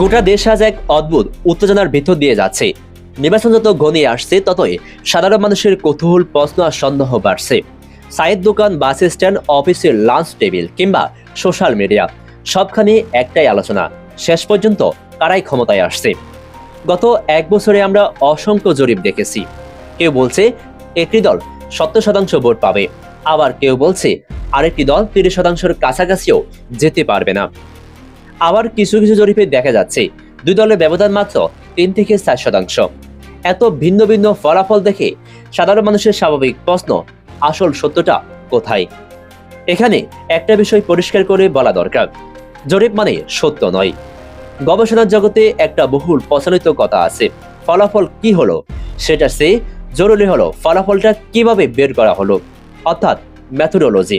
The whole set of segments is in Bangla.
গোটা দেশ আজ এক অদ্ভুত উত্তেজনার ভিতর দিয়ে যাচ্ছে। নির্বাচন যত ঘনিয়ে আসছে, ততই সাধারণ মানুষের কৌতূহল, প্রশ্ন আর সন্দেহ বাড়ছে। চায়ের দোকান, বাস স্ট্যান্ড, অফিসের লাঞ্চ টেবিল কিংবা সোশ্যাল মিডিয়া, সবখানে একটাই আলোচনা, শেষ পর্যন্ত কারাই ক্ষমতায় আসছে। গত এক বছরে আমরা অসংখ্য জরিপ দেখেছি। কেউ বলছে একটি দল সত্তর শতাংশ ভোট পাবে, আবার কেউ বলছে আরেকটি দল তিরিশ শতাংশের কাছাকাছিও যেতে পারবে না। আবার কিছু কিছু জরিপে দেখা যাচ্ছে, দুই দলের ব্যবধান মাত্র তিন থেকে চার শতাংশ। এত ভিন্ন ভিন্ন ফলাফল দেখে সাধারণ মানুষের স্বাভাবিক প্রশ্ন, আসল সত্যটা কোথায়? এখানে একটা বিষয় পরিষ্কার করে বলা দরকার, জরিপ মানে সত্য নয়। গবেষণার জগতে একটা বহুল প্রচলিত কথা আছে, ফলাফল কি হলো? সেটা সে জরুরি হলো, ফলাফলটা কীভাবে বের করা হলো? অর্থাৎ ম্যাথোডোলজি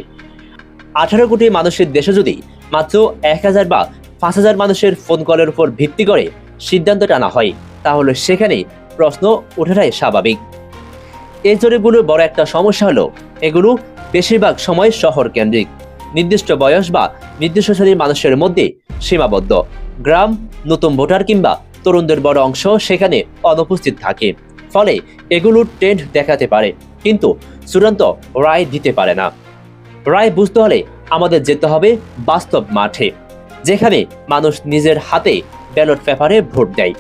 আঠারো কোটি মানুষের দেশে যদি মাত্র এক হাজার বা পাঁচ হাজার মানুষের ফোন কলের উপর ভিত্তি করে সিদ্ধান্ত টানা হয়। তাহলে সেখানে প্রশ্ন ওঠাটাই স্বাভাবিক। এই জরিপগুলোর বড় একটা সমস্যা হলো, এগুলো বেশিরভাগ সময় শহর কেন্দ্রিক নির্দিষ্ট বয়স বা নির্দিষ্ট শ্রেণির মানুষের মধ্যে সীমাবদ্ধ। গ্রাম, নতুন ভোটার কিংবা তরুণদের বড় অংশ সেখানে অনুপস্থিত থাকে। ফলে এগুলো ট্রেন্ড দেখাতে পারে, কিন্তু চূড়ান্ত রায় দিতে পারে না। রায় বুঝতে হলে আমাদের যেতে হবে বাস্তব মাঠে। যেখানে মানুষ নিজের হাতে ব্যালট পেপারে ভোট দেয়।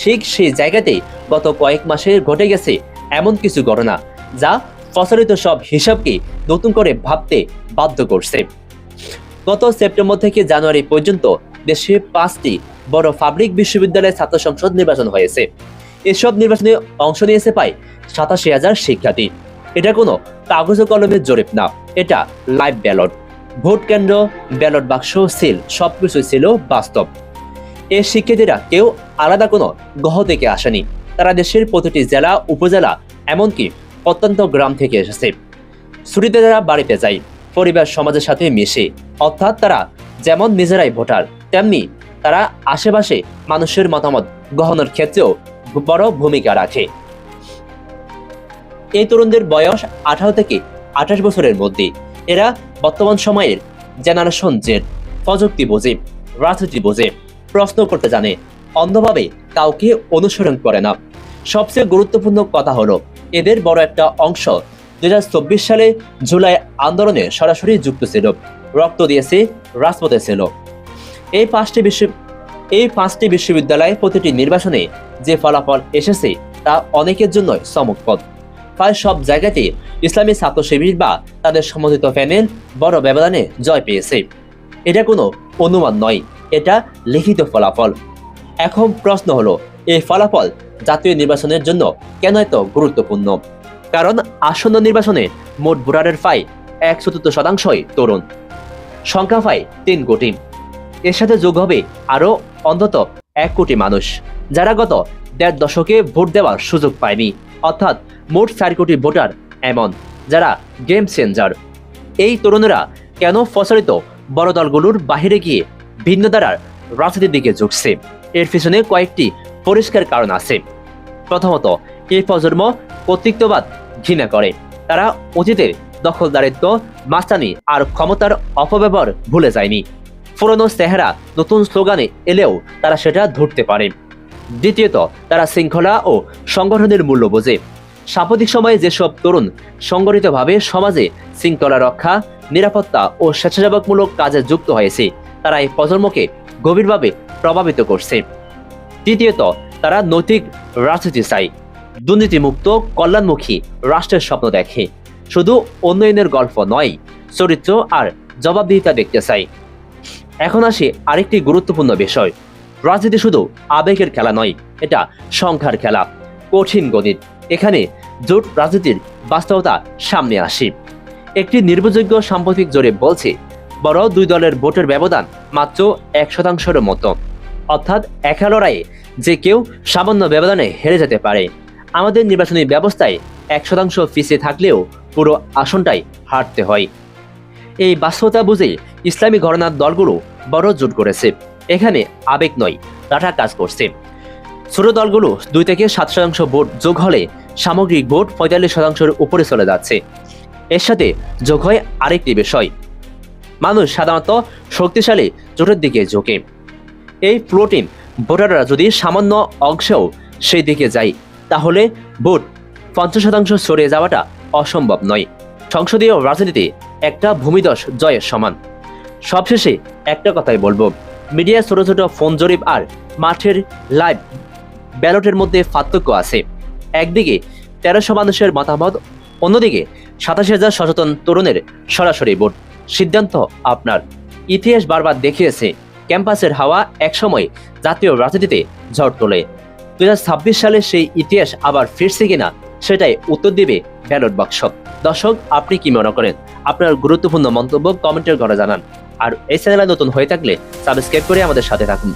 ঠিক সেই জায়গাতেই গত কয়েক মাসে ঘটে গেছে এমন কিছু ঘটনা, যা প্রচলিত সব হিসাবকে নতুন করে ভাবতে বাধ্য করছে। গত সেপ্টেম্বর থেকে জানুয়ারি পর্যন্ত দেশে পাঁচটি বড় পাবলিক বিশ্ববিদ্যালয়ের ছাত্র সংসদ নির্বাচন হয়েছে। এসব নির্বাচনে অংশ নিয়েছে প্রায় সাতাশি হাজার শিক্ষার্থী। এটা কোনো কাগজ কলমের জরিপ না, এটা লাইভ ব্যালট ভোট কেন্দ্র, ব্যালট বাক্স, সিল সবকিছু ছিল বাস্তব। এই শিক্ষার্থীরা কেউ আলাদা কোনো গ্রহ থেকে আসেনি। তারা দেশের প্রতিটি জেলা, উপজেলা, এমনকি প্রত্যন্ত গ্রাম থেকে এসেছে। ছুটিতে যারা বাড়িতে যায়, পরিবার, সমাজের সাথে মিশে, অর্থাৎ তারা যেমন নিজেরাই ভোটার, তেমনি তারা আশেপাশে মানুষের মতামত গ্রহণের ক্ষেত্রেও বড় ভূমিকা রাখে। এই তরুণদের বয়স আঠারো থেকে আঠাশ বছরের মধ্যে। এরা বর্তমান সময়ের জেনারেশন জেড প্রযুক্তি বোঝে রাজনীতি বোঝে প্রশ্ন করতে জানে, অন্ধভাবে কাউকে অনুসরণ করে না। সবচেয়ে গুরুত্বপূর্ণ কথা হলো, এদের বড় একটা অংশ দু হাজার চব্বিশ সালে জুলাই আন্দোলনে সরাসরি যুক্ত ছিল, রক্ত দিয়েছে, রাজপথে ছিল। এই পাঁচটি বিশ্ব, এই পাঁচটি বিশ্ববিদ্যালয়ে প্রতিটি নির্বাচনে যে ফলাফল এসেছে তা অনেকের জন্যই চমকপদ প্রায় সব জায়গাতে ইসলামী ছাত্র শিবির বা তাদের সমর্থিত প্যানেল বড় ব্যবধানে জয় পেয়েছে। এটা কোনো অনুমান নয়, এটা লিখিত ফলাফল। এখন প্রশ্ন হলো, এই ফলাফল জাতীয় নির্বাচনের জন্য কেন এত গুরুত্বপূর্ণ? কারণ আসন্ন নির্বাচনে মোট ভোটারের প্রায় এক চতুর্থ শতাংশই তরুণ। সংখ্যা পায় তিন কোটি। এর সাথে যোগ হবে আরও অন্তত এক কোটি মানুষ। যারা গত দেড় দশকে ভোট দেওয়ার সুযোগ পায়নি। অর্থাৎ মোট চার কোটি ভোটার এমন, যারা গেম চেঞ্জার। এই তরুণরা কেন প্রচারিত বড় দলগুলোর বাহিরে গিয়ে ভিন্ন দ্বারার রাজনীতির দিকে ঝুঁকছে? এর পিছনে কয়েকটি পরিষ্কার কারণ আছে। প্রথমত, এই প্রজন্ম কর্তৃত্ববাদ ঘৃণা করে। তারা অতীতের দখলদারিত্ব মাস্তানি আর ক্ষমতার অপব্যবহার ভুলে যায়নি। পুরনো চেহারা নতুন স্লোগানে এলেও তারা সেটা ধরতে পারে দ্বিতীয়ত, তারা শৃঙ্খলা ও সংগঠনের মূল্য বোঝে। সাম্প্রতিক সময়ে যেসব তরুণ সংগঠিতভাবে সমাজে শৃঙ্খলা রক্ষা, নিরাপত্তা ও স্বেচ্ছাসেবকমূলক কাজে যুক্ত হয়েছে, তারা এই প্রজন্মকে গভীরভাবে প্রভাবিত করছে। তৃতীয়ত, তারা নৈতিক রাজনীতি চায়। দুর্নীতিমুক্ত, কল্যাণমুখী রাষ্ট্রের স্বপ্ন দেখে। শুধু উন্নয়নের গল্প নয়, চরিত্র আর জবাবদিহিতা দেখতে চায়। এখন আসে আরেকটি গুরুত্বপূর্ণ বিষয়। রাজনীতি শুধু আবেগের খেলা নয়, এটা সংখ্যার খেলা। কঠিন গণিত। এখানে জোট রাজনীতির বাস্তবতা সামনে আসে। একটি নির্ভরযোগ্য সাম্প্রতিক জোরে বলছে, বড় দুই দলের ভোটের ব্যবধান মাত্র এক শতাংশের মতো। অর্থাৎ একা লড়াইয়ে যে কেউ সামান্য ব্যবধানে হেরে যেতে পারে। আমাদের নির্বাচনী ব্যবস্থায় এক শতাংশ পিছিয়ে থাকলেও পুরো আসনটাই হারতে হয়। এই বাস্তবতা বুঝে ইসলামী ঘরানার দলগুলো বড় জোট করেছে। এখানে আবেগ নয় ডাটা কাজ করছে। ছোট দলগুলো দুই থেকে সাত শতাংশ ভোট যোগ হলে সামগ্রিক ভোট পঁয়তাল্লিশ শতাংশের উপরে চলে যাচ্ছে। এর সাথে যোগ হয় আরেকটি বিষয়। মানুষ সাধারণত শক্তিশালী জোটের দিকে ঝোঁকে। এই প্লোটিন ভোটাররা যদি সামান্য অংশেও সেই দিকে যায়, তাহলে ভোট পঞ্চাশ শতাংশ সরিয়ে যাওয়াটা অসম্ভব নয়। সংসদীয় রাজনীতি একটা ভূমিদশ জয়ের সমান। সবশেষে একটা কথাই বলব মিডিয়া ছোট ছোট ফোন জরিপ আর মাঠের লাইভ ব্যালটের মধ্যে পার্থক্য আছে। একদিকে তেরোশো মানুষের মতামত, অন্যদিকে সাতাশ হাজার সচেতন তরুণের সরাসরি ভোট। সিদ্ধান্ত আপনার। ইতিহাস বারবার দেখিয়েছে, ক্যাম্পাসের হাওয়া একসময় জাতীয় রাজনীতিতে ঝড় তোলে। দু হাজার ছাব্বিশ সালে সেই ইতিহাস আবার ফিরছে কিনা, সেটাই উত্তর দিবে ব্যালট বাক্স। দর্শক, আপনি কি মনে করেন? আপনার গুরুত্বপূর্ণ মন্তব্য কমেন্টের ঘরে জানান। আর এই চ্যানেলে নতুন হয়ে থাকলে সাবস্ক্রাইব করে আমাদের সাথে থাকুন।